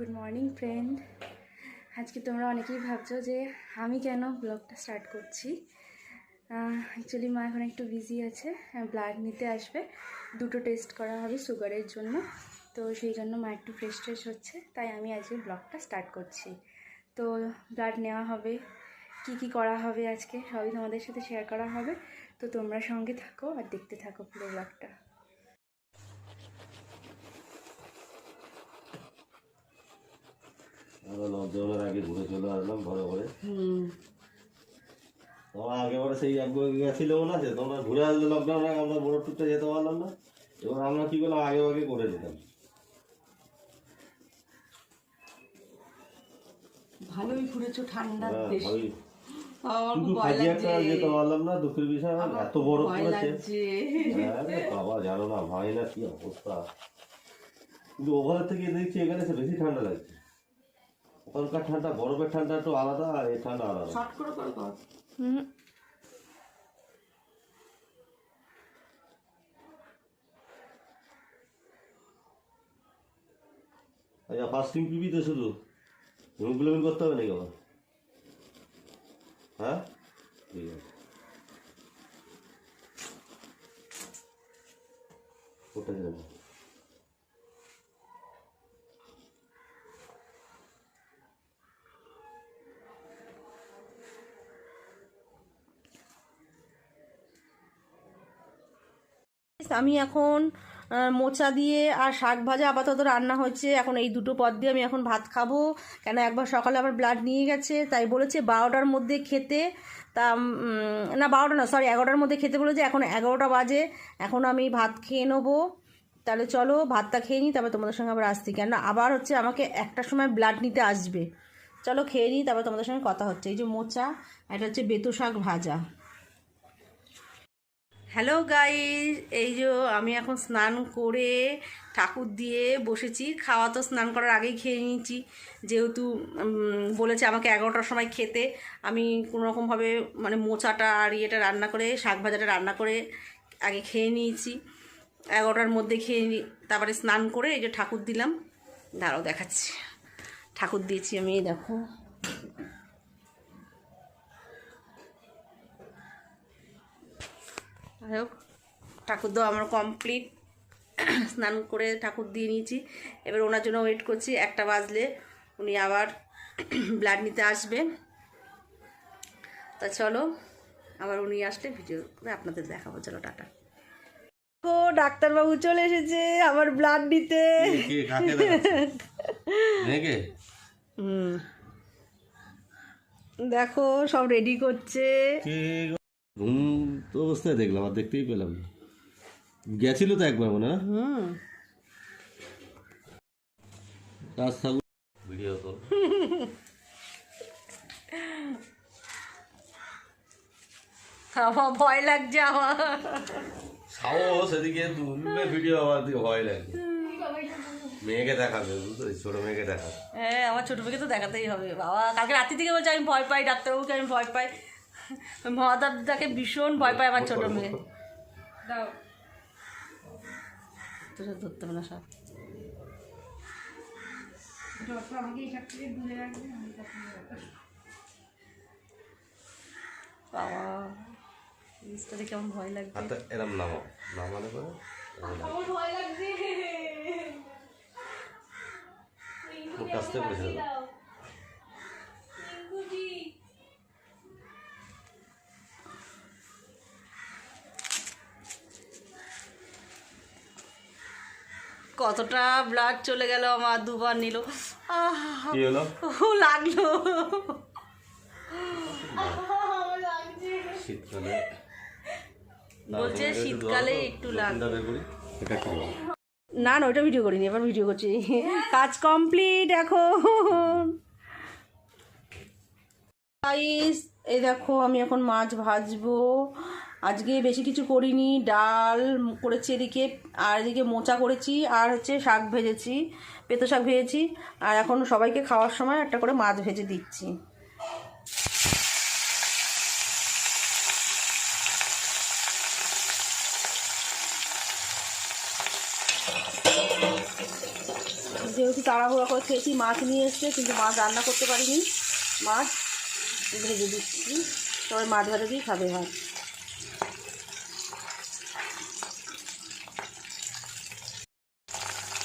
Good morning friend আজকে তোমরা অনেকেই ভাবছ যে আমি কেন ব্লগটা স্টার্ট করছি। অ্যাকচুয়ালি মা এখন একটু বিজি আছে ব্লাড নিতে আসবে। দুটো টেস্ট করা হবে সুগারের জন্য। তো সেই জন্য মা একটু ফ্রেশ ট্রেশ হচ্ছে, তাই আমি আজকে ব্লগটা স্টার্ট করছি। তো ব্লাড নেওয়া হবে, কি কি করা হবে আজকে সবই তোমাদের সাথে শেয়ার করা হবে। তো তোমরা সঙ্গে থাকো আর দেখতে থাকো পুরো ব্লগটা আমরা লকডাউনের আগে ঘুরে চলে আসলাম ঘরে ঘরে। তোমরা আগেবারে সেই একবার গেছিল না যে তোমরা ঘুরে আসলে লকডাউন আগে আমরা বড় যেতে পারলাম না। এবার আমরা কি করলাম? আগে আগে করে নিতাম ভালোই ঘুরেছো ঠান্ডা হ্যাঁ, দেশ। যেতে পারলাম না দুঃখের বিষয় এত বড় লাগছে। হ্যাঁ বাবা জানো না ভাই না কি অবস্থা। কিন্তু ওভারের থেকে দেখছি এখানে বেশি ঠান্ডা লাগছে। ওখানকার ঠান্ডা বরফের ঠান্ডা একটু আলাদা আর এই ঠান্ডা আলাদা। শর্ট করে করে কর। হুম। আচ্ছা ফাস্টিং পিবি তো শুধু। হিমোগ্লোবিন করতে হবে নাকি আবার? হ্যাঁ? ঠিক আছে। ওটা ছেড়ে আমি এখন মোচা দিয়ে আর শাক ভাজা আপাতত রান্না হচ্ছে। এখন এই দুটো পদ দিয়ে আমি এখন ভাত খাব। কেন একবার সকালে আমার ব্লাড নিয়ে গেছে, তাই বলেছে বারোটার মধ্যে খেতে। তা না, বারোটা না সরি এগারোটার মধ্যে খেতে বলেছে। এখন এগারোটা বাজে। এখন আমি ভাত খেয়ে নেব। তাহলে চলো, ভাতটা খেয়ে নিই, তারপর তোমাদের সঙ্গে আবার আসছি। কেন আবার হচ্ছে আমাকে একটা সময় ব্লাড নিতে আসবে। চলো খেয়ে নিই, তারপর তোমাদের সঙ্গে কথা হচ্ছে। এই যে মোচা এটা হচ্ছে বেতো শাক ভাজা। হ্যালো গাইস এই যে আমি এখন স্নান করে ঠাকুর দিয়ে বসেছি। খাওয়া তো স্নান করার আগেই খেয়ে নিয়েছি। যেহেতু বলেছে আমাকে এগারোটার সময় খেতে। আমি কোনোরকমভাবে মানে মোচাটা আর ইয়েটা রান্না করে, শাক ভাজাটা রান্না করে আগে খেয়ে নিয়েছি। এগারোটার মধ্যে খেয়ে নি তারপরে স্নান করে এই যে ঠাকুর দিলাম। দাঁড়াও দেখাচ্ছি। ঠাকুর দিয়েছি আমি দেখো। যাই হোক ঠাকুর দেওয়া আমার কমপ্লিট স্নান করে ঠাকুর দিয়ে নিয়েছি। এবার ওনার জন্য ওয়েট করছি একটা বাজলে উনি আবার ব্লাড নিতে আসবেন তা চলো আবার উনি আসলে ভিডিও করে আপনাদের দেখাবো। চলো টাটা। ও ডাক্তারবাবু চলে এসেছে আবার ব্লাড নিতে। দেখো সব রেডি করছে? ঘুম তো অবস্থায় দেখলাম আর দেখতেই পেলাম না। গেছিল তো একবার মনে হয়। ভিডিও তো আমার ভয় লাগছে আমার। সাহস এদিকে তুলবে ভিডিও আমার দিকে ভয় লাগে। মেয়েকে দেখাবে বুঝতে পেরেছিস? ছোট মেয়েকে দেখাবে। হ্যাঁ আমার ছোটো মেয়েকে তো দেখাতেই হবে। বাবা কালকে রাত্রি থেকে বলছে আমি ভয় পাই ডাক্তারবাবুকে আমি ভয় পাই? মহাদাদাকে ভীষণ ভয় পায় আমার ছোটো মেয়ে। দাও। তো ধরতে হবে না সব। বাবা আমার ভয় লাগবে এরম নামাও নামালে পরে? আস্তে কতটা ব্লাড চলে গেল আমার দুবার নিল। লাগল। শীতকালে বলছে শীতকালে একটু লাগবে। হলো? না না ওটা ভিডিও করিনি এবার ভিডিও করছি। কাজ কমপ্লিট এখন। এই দেখো আমি এখন মাছ ভাজবো। আজকে বেশি কিছু করিনি, ডাল করেছি এদিকে, আর এদিকে মোচা করেছি, আর হচ্ছে শাক ভেজেছি পেতো শাক ভেজেছি, আর এখন সবাইকে খাওয়ার সময় একটা করে মাছ ভেজে দিচ্ছি। যেহেতু তাড়াহুড়া করে খেয়েছি, মাছ নিয়ে এসছে, কিন্তু মাছ রান্না করতে পারিনি। মাছ ভেজে দিচ্ছি সবাই মাছ ভাজা দিয়েই খাবে ভাত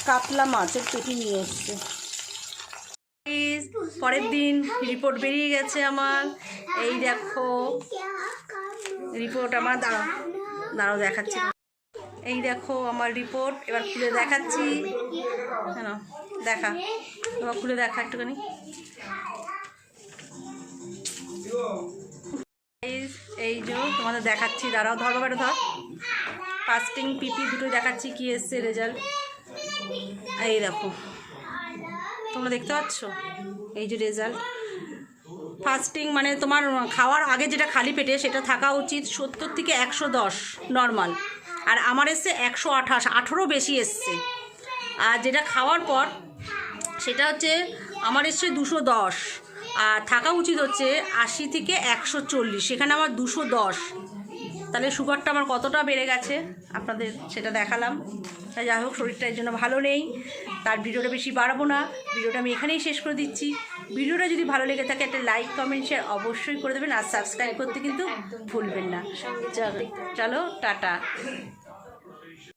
কাতলা মাছের পেটি নিয়ে এসছে। পরের দিন রিপোর্ট বেরিয়ে গেছে আমার। এই দেখো রিপোর্ট আমার দাঁড়াও দাঁড়াও দেখাচ্ছি। এই দেখো আমার রিপোর্ট এবার খুলে দেখাচ্ছি। কেন? দেখা, এবার খুলে দেখা একটুখানি। এই- যে, তোমাদের দেখাচ্ছি, দাঁড়াও, ধর বাবাটা ধর। ফাস্টিং পিপি দুটো দেখাচ্ছি, কি এসছে রেজাল্ট এই দেখো, তোমরা দেখতে পাচ্ছ? এই যে রেজাল্ট ফাস্টিং মানে তোমার খাওয়ার আগে যেটা খালি পেটে, সেটা থাকা উচিত সত্তর থেকে একশো দশ নর্মাল আর আমার এসছে একশো আঠাশ, আঠেরো বেশি এসছে। আর যেটা খাওয়ার পর, সেটা হচ্ছে, আমার এসছে দুশো দশ। আর থাকা উচিত হচ্ছে আশি থেকে একশো চল্লিশ। সেখানে আমার দুশো দশ। তাহলে সুগারটা আমার কতটা বেড়ে গেছে? আপনাদের সেটা দেখালাম। তাই যাই হোক শরীরটা এর জন্য ভালো নেই। তার ভিডিওটা বেশি বাড়াবো না। ভিডিওটা আমি এখানেই শেষ করে দিচ্ছি। ভিডিওটা যদি ভালো লেগে থাকে একটা লাইক কমেন্ট শেয়ার অবশ্যই করে দেবেন। আর সাবস্ক্রাইব করতে কিন্তু ভুলবেন না। চলো চলো টাটা।